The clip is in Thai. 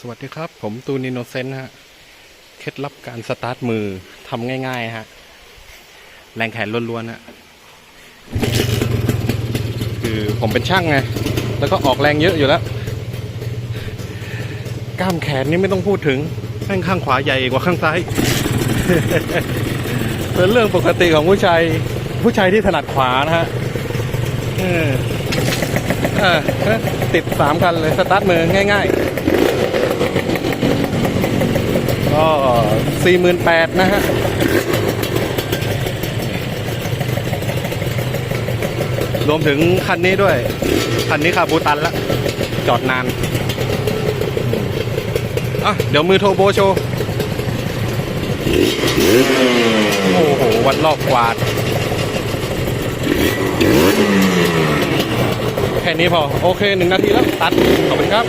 สวัสดีครับ ผมตูนิโนเซนต์ฮะ เคล็ดลับการสตาร์ทมือทำง่ายๆฮะ แรงแขนล้วนๆฮะ คือผมเป็นช่างไง แล้วก็ออกแรงเยอะอยู่แล้ว กล้ามแขนนี่ไม่ต้องพูดถึงแม่งข้างขวาใหญ่กว่าข้างซ้าย เป็นเรื่องปกติของผู้ชาย ผู้ชายที่ถนัดขวานะฮะติดสามคันเลย สตาร์ทมือง่าย ๆ ก็สี่หมื่นแปดนะฮะรวมถึงคันนี้ด้วย คันนี้คาบูตันละ จอดนาน อะ เดี๋ยวมือโทรโบโชว์โอ้โห วัดรอบกวาด แค่นี้พอ โอเคหนึ่งนาทีแล้ว ตัด ขอบคุณครับ